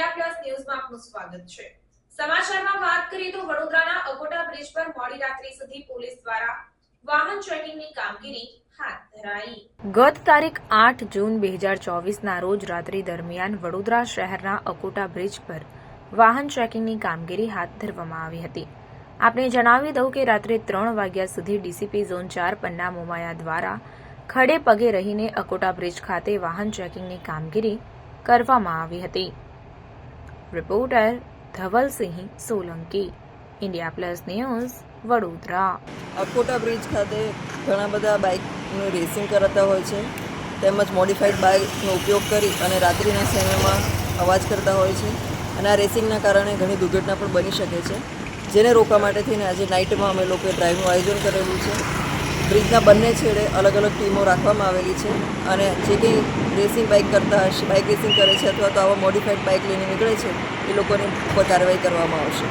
આપનું સ્વાગત છે. સમાચારમાં વાત કરીએ તો વડોદરાના અગોટા બ્રિજ પર મોડી રાત્રિ સુધી પોલીસ દ્વારા વાહન ચેકિંગની કામગીરી ગત તારીખ આઠ જૂન બે હજાર ચોવીસના રોજ રાત્રિ દરમિયાન વડોદરા શહેરના અકોટા બ્રિજ પર વાહન ચેકિંગની કામગીરી હાથ ધરવામાં આવી હતી. આપણે જણાવી દઉં કે રાત્રે ત્રણ વાગ્યા સુધી ડીસીપી ઝોન ચાર પન્ના મોમાયા દ્વારા ખડે પગે રહીને અકોટા બ્રિજ ખાતે વાહન ચેકિંગની કામગીરી કરવામાં આવી હતી. Reporter Dhavalsinh Solanki, India plus news, Vadodara. Akota bridge ખાતે ઘણા બધા બાઇકનું રેસિંગ કરાતા હોય છે. તેમજ મોડિફાઈડ બાઇકનો ઉપયોગ કરી અને રાત્રિના સમયમાં અવાજ કરતા હોય છે. અને આ રેસિંગના કારણે ઘણી દુર્ઘટના પણ બની શકે છે. જેને રોકવા માટે થઈને આજે નાઇટમાં અમે લોકોએ ડ્રાઈવનું આયોજન કરેલું છે. બ્રિજના બંને છેડે અલગ અલગ ટીમો રાખવામાં આવેલી છે અને જે કંઈ રેસિંગ બાઇક કરતા હશે બાઇક રેસિંગ કરે છે અથવા તો આવા મોડિફાઈડ બાઇક લઈને નીકળે છે, એ લોકોની ઉપર કાર્યવાહી કરવામાં આવશે.